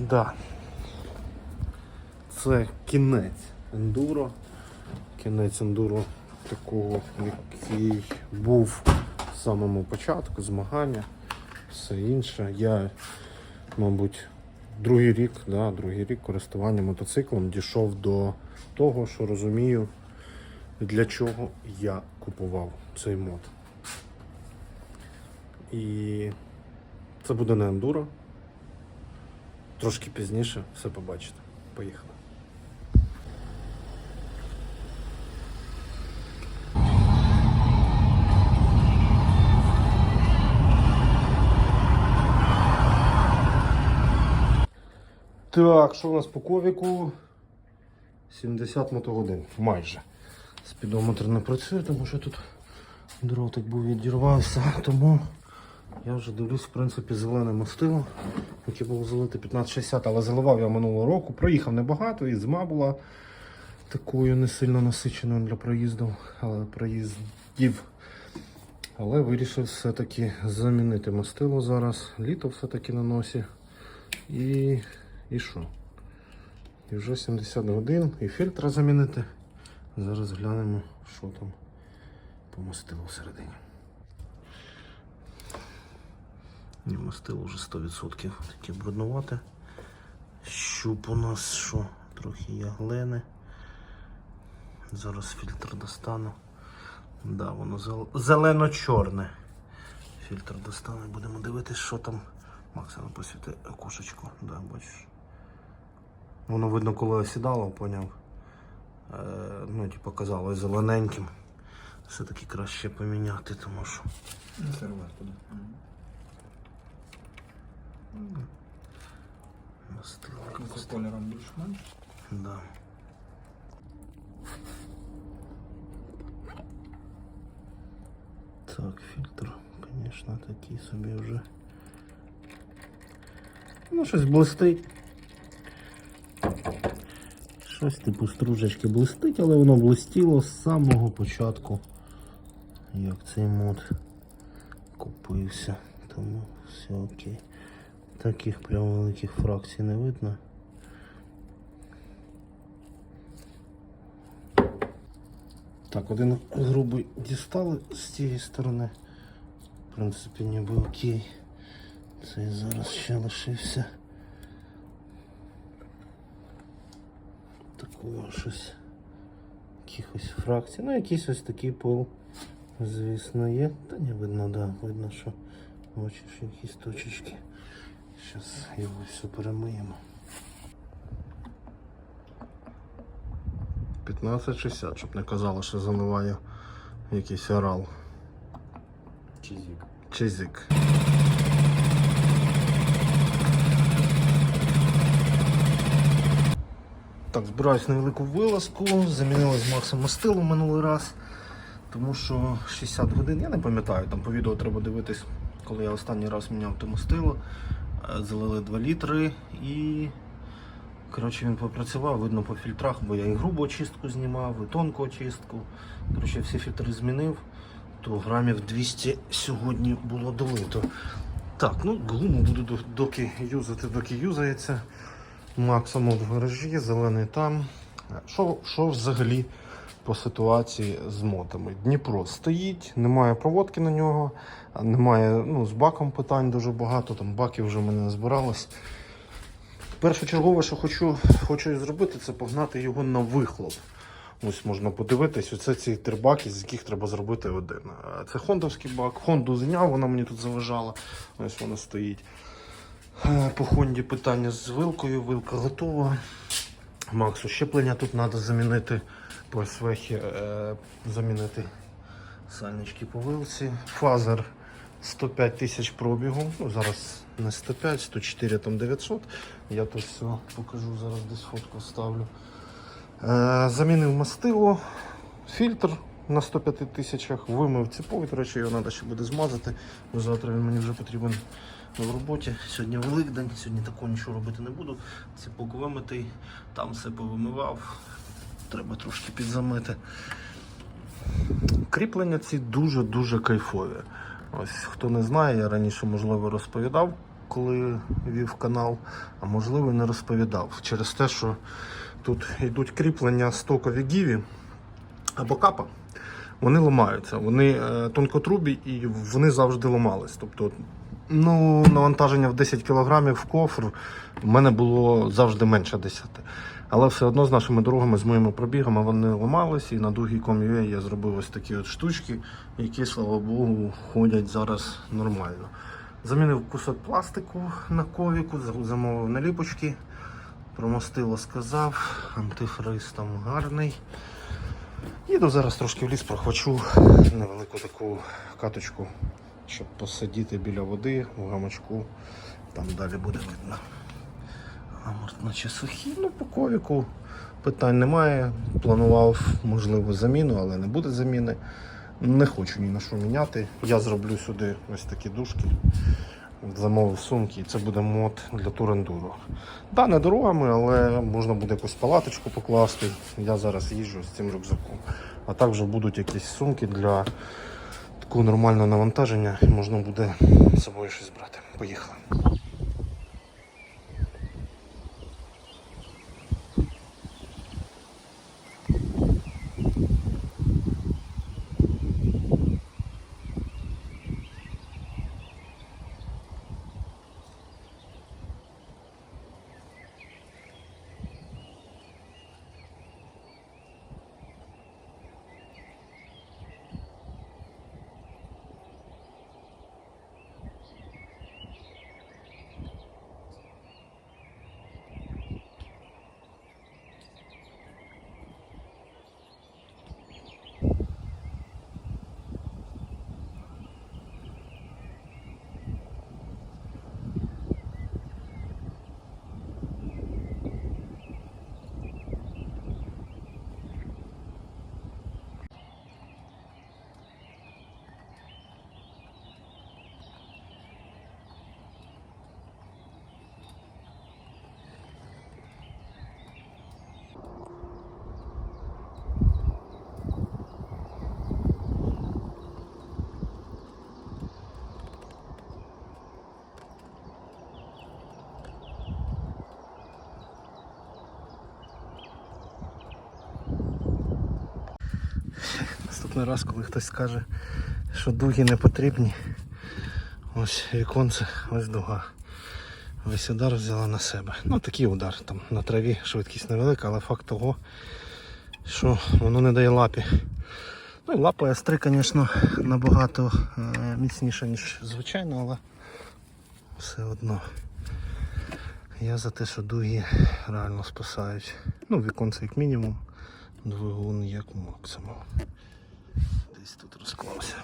Да. Це кінець ендуро. Кінець ендуро такого, який був в самому початку, змагання, все інше. Я, мабуть, другий рік, да, другий рік користування мотоциклом дійшов до того, що розумію, для чого я купував цей мод. І це буде не ендуро. Трошки пізніше все побачите. Поїхали. Так, що у нас по ковіку? 70 мотогодин, майже. Спідометр не працює, тому що тут дротик був відірвався, тому я вже дивлюсь, в принципі, зелене мастило, яке було залити 1560, але заливав я минулого року. Проїхав небагато, і зима була такою не сильно насиченою для проїздів, але проїздів. Але вирішив все-таки замінити мастило зараз. Літо все-таки на носі. І, і що? І вже 70 годин і фільтра замінити. Зараз глянемо, що там по мастилу всередині. І мастило вже 100% таке бруднувате. Щуп у нас що? Трохи є глини. Зараз фільтр достану. Да, воно зел- зелено-чорне. Фільтр достану будемо дивитися, що там. Максима посвіти окошечко, да, бачиш. Воно видно, коли осідало, поняв. Е, ну, типу, казалось зелененьким. Все-таки краще поміняти, тому що. Сервер туди. Мастило. З кольором більш-менш. Да. Так, фільтр, звісно, такий собі вже. Ну, щось блистить. Щось типу стружечки блистить, але воно блистіло з самого початку, як цей мод купився. Тому все окей. Таких прям великих фракцій не видно. Так, один грубий дістали з цієї сторони. В принципі, ніби окей. Цей зараз ще лишився. Такого щось. Якихось фракцій. Ну, якийсь ось такий пол, звісно, є. Та не видно, да, видно, що бачиш якісь точечки. Зараз його все перемиємо. 1560, щоб не казало, що заливаю якийсь орал. Чизік. Чизик. Так, збираюсь на велику вилазку, замінили з Максом мастилу минулий раз, тому що 60 годин, я не пам'ятаю, там по відео треба дивитись, коли я останній раз міняв те мастило. Залили 2 літри і коротше, він попрацював, видно по фільтрах, бо я і грубу очистку знімав, і тонку очистку. Коротше, всі фільтри змінив, то грамів 200 сьогодні було долито. Так, ну гуму буду доки юзати, доки юзається. Максимум в гаражі, зелений там. Що взагалі по ситуації з мотами? Дніпро стоїть, немає проводки на нього, немає ну, з баком питань дуже багато, там баків вже в мене не збиралось. Першочергове, що хочу, хочу зробити, це погнати його на вихлоп. Ось можна подивитись, оце ці три баки, з яких треба зробити один. Це хондовський бак. Хонду зняв, вона мені тут заважала. Ось вона стоїть. Е, По Хонді питання з вилкою, вилка готова. Максу щеплення тут треба замінити по свехі, е, замінити сальнички по вилці. Фазер 105 тисяч пробігу. Ну, зараз не 105, 104 там 900. Я тут все покажу, зараз десь фотку ставлю. Е, замінив мастило, фільтр на 105 тисячах, вимив цеповий, до речі, його треба ще буде змазати, бо завтра він мені вже потрібен в роботі. Сьогодні Великдень, сьогодні такого нічого робити не буду. Цепок вимитий, там все повимивав, треба трошки підзамити. Кріплення ці дуже-дуже кайфові. Ось хто не знає, я раніше можливо розповідав коли вів канал, а можливо не розповідав. Через те, що тут йдуть кріплення стокові гіві або капа. Вони ламаються, вони е, тонкотрубі і вони завжди ламались. Тобто, ну, навантаження в 10 кг в кофр в мене було завжди менше 10. Але все одно з нашими дорогами, з моїми пробігами вони ламались, і на другій ком'ює я зробив ось такі от штучки, які, слава Богу, ходять зараз нормально. Замінив кусок пластику на ковіку, замовив наліпочки, промостило сказав, антифриз там гарний. Їду зараз трошки в ліс, прохвачу невелику таку каточку, щоб посидіти біля води в гамачку. Там далі буде видно. Гаморт наче сухий, ну по ковіку питань немає. Планував, можливо, заміну, але не буде заміни. Не хочу ні на що міняти. Я зроблю сюди ось такі дужки. Замовив сумки, і це буде мод для турендуру. Да, не дорогами, але можна буде якусь палаточку покласти. Я зараз їжджу з цим рюкзаком. А так вже будуть якісь сумки для такого нормального навантаження, і можна буде з собою щось брати. Поїхали. Наступний раз, коли хтось скаже, що дуги не потрібні, ось віконце, ось дуга. Весь удар взяла на себе. Ну такий удар там на траві швидкість невелика, але факт того, що воно не дає лапі. Ну і лапа С3, звісно, набагато е, міцніша, ніж звичайно, але все одно. Я за те, що дуги реально спасають. Ну, віконце як мінімум, двигун як максимум. Десь тут розклався.